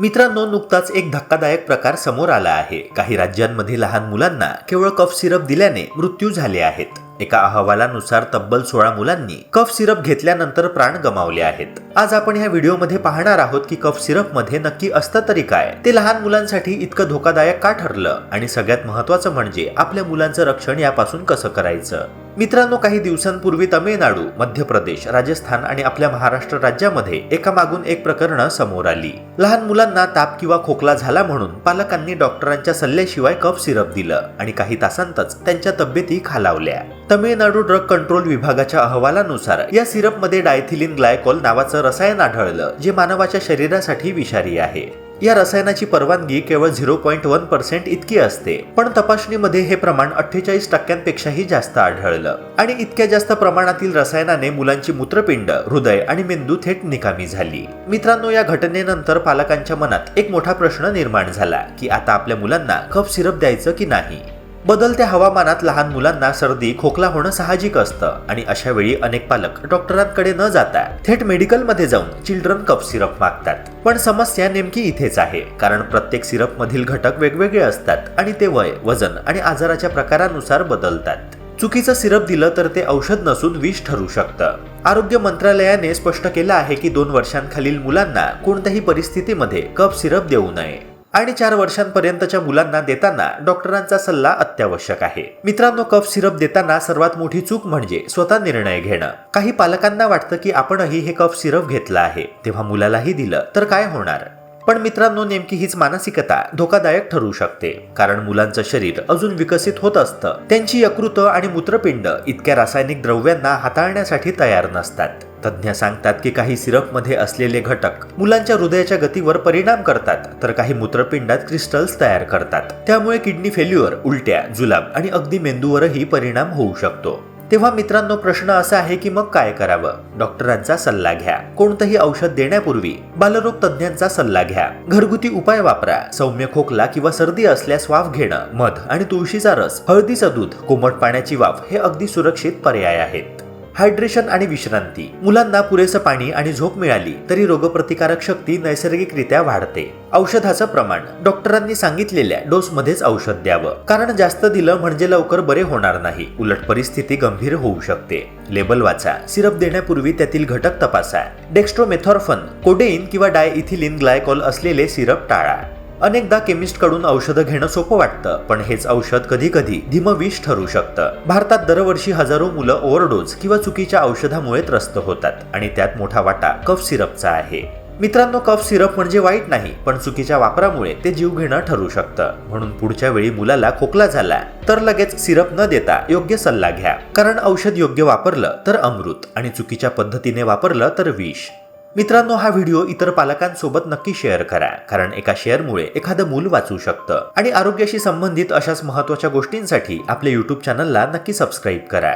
मित्रांनो नुकताच एक धक्कादायक प्रकार समोर आला आहे. काही राज्यांमध्ये लहान मुलांना केवळ कफ सिरप दिल्याने मृत्यू झाले आहेत. एका अहवालानुसार तब्बल सोळा मुलांनी कफ सिरप घेतल्यानंतर प्राण गमावले आहेत. आज आपण ह्या व्हिडिओमध्ये पाहणार आहोत की कफ सिरपमध्ये नक्की असतं तरी काय? ते लहान मुलांसाठी इतकं धोकादायक का ठरलं? आणि सगळ्यात महत्वाचं म्हणजे आपल्या मुलांचं रक्षण यापासून कसं करायचं? मित्रांनो काही दिवसांपूर्वी तमिळनाडू मध्य प्रदेश राजस्थान आणि आपल्या महाराष्ट्र राज्यामध्ये एका मागून एक प्रकरणं समोर आली. लहान मुलांना ताप किंवा खोकला झाला म्हणून पालकांनी डॉक्टरांच्या सल्ल्याशिवाय कफ सिरप दिलं आणि काही तासांतच त्यांच्या तब्येती खालावल्या. तमिळनाडू ड्रग कंट्रोल विभागाच्या अहवालानुसार या सिरपमध्ये डायथिलिन ग्लायकॉल नावाचं रसायन आढळलं जे मानवाच्या शरीरासाठी विषारी आहे. या रसायनाची परवानगी केवळ झिरो पॉईंट वन पर्सेंट इतकी असते पण तपासणीमध्ये हे प्रमाण अठ्ठेचाळीस टक्क्यांपेक्षाही जास्त आढळलं. आणि इतक्या जास्त प्रमाणातील रसायनाने मुलांची मूत्रपिंड हृदय आणि मेंदू थेट निकामी झाली. मित्रांनो या घटनेनंतर पालकांच्या मनात एक मोठा प्रश्न निर्माण झाला की आता आपल्या मुलांना कफ सिरप द्यायचं की नाही? बदलत्या हवामानात लहान मुलांना सर्दी खोकला होणं साहजिक असतं आणि अशा वेळी अनेक पालक डॉक्टरांकडे न जाता थेट मेडिकलमध्ये जाऊन चिल्ड्रन कप सिरप मागतात. पण समस्या नेमकी इथेच आहे कारण प्रत्येक सिरप मधील घटक वेगवेगळे असतात आणि ते वय वजन आणि आजाराच्या प्रकारानुसार बदलतात. चुकीचं सिरप दिलं तर ते औषध नसून विष ठरू शकतं. आरोग्य मंत्रालयाने स्पष्ट केलं आहे की दोन वर्षांखालील मुलांना कोणत्याही परिस्थितीमध्ये कप सिरप देऊ नये. आणि चार वर्षांपर्यंतच्या मुलांना देताना डॉक्टरांचा सल्ला अत्यावश्यक आहे. मित्रांनो कफ सिरप देताना सर्वात मोठी चूक म्हणजे स्वतः निर्णय घेणं. काही पालकांना वाटतं की आपणही हे कफ सिरप घेतलं आहे. तेव्हा मुलालाही दिलं तर काय होणार? पण मित्रांनो नेमकी हीच मानसिकता धोकादायक ठरू शकते. कारण मुलांचं शरीर अजून विकसित होत असतं. त्यांची यकृत आणि मूत्रपिंड इतक्या रासायनिक द्रव्यांना हाताळण्यासाठी तयार नसतात. तज्ज्ञ सांगतात की काही सिरपमध्ये असलेले घटक मुलांच्या हृदयाच्या गतीवर परिणाम करतात तर काही मूत्रपिंडात क्रिस्टल्स तयार करतात. त्यामुळे किडनी फेल्युअर उलट्या जुलाब आणि अगदी मेंदूवरही परिणाम होऊ शकतो. तेव्हा मित्रांनो प्रश्न असा आहे की मग काय करावं? डॉक्टरांचा सल्ला घ्या. कोणतंही औषध देण्यापूर्वी बालरोग तज्ज्ञांचा सल्ला घ्या. घरगुती उपाय वापरा. सौम्य खोकला किंवा सर्दी असल्यास वाफ घेणं मध आणि तुळशीचा रस हळदीचं दूध कोमट पाण्याची वाफ हे अगदी सुरक्षित पर्याय आहेत. हायड्रेशन आणि विश्रांती. मुलांना पुरेसं पाणी आणि झोप मिळाली तरी रोगप्रतिकारक शक्ती नैसर्गिकरित्या वाढते. औषधाचं प्रमाण. डॉक्टरांनी सांगितलेल्या डोसमध्येच औषध द्यावं. कारण जास्त दिलं म्हणजे लवकर बरे होणार नाही. उलट परिस्थिती गंभीर होऊ शकते. लेबल वाचा. सिरप देण्यापूर्वी त्यातील घटक तपासा. डेक्स्ट्रोमेथॉर्फन कोडेईन किंवा डाय इथिलिन ग्लायकॉल असलेले सिरप टाळा. अनेकदा केमिस्टकडून औषधं घेणं सोपं वाटतं पण हेच औषध कधी कधी धीमविष ठरू शकतं. भारतात दरवर्षी हजारो मुलं ओव्हरडोज किंवा चुकीच्या औषधामुळे त्रस्त होतात आणि त्यात मोठा वाटा कफ सिरपचा आहे. मित्रांनो कफ सिरप म्हणजे वाईट नाही पण चुकीच्या वापरामुळे ते जीव घेणं ठरू शकतं. म्हणून पुढच्या वेळी मुलाला खोकला झाला तर लगेच सिरप न देता योग्य सल्ला घ्या. कारण औषध योग्य वापरलं तर अमृत आणि चुकीच्या पद्धतीने वापरलं तर विष. मित्रांनो हा व्हिडिओ इतर पालकांसोबत नक्की शेअर करा कारण एका शेअरमुळे एखादं मूल वाचू शकतं. आणि आरोग्याशी संबंधित अशाच महत्त्वाच्या गोष्टींसाठी आपल्या युट्यूब चॅनलला नक्की सबस्क्राईब करा.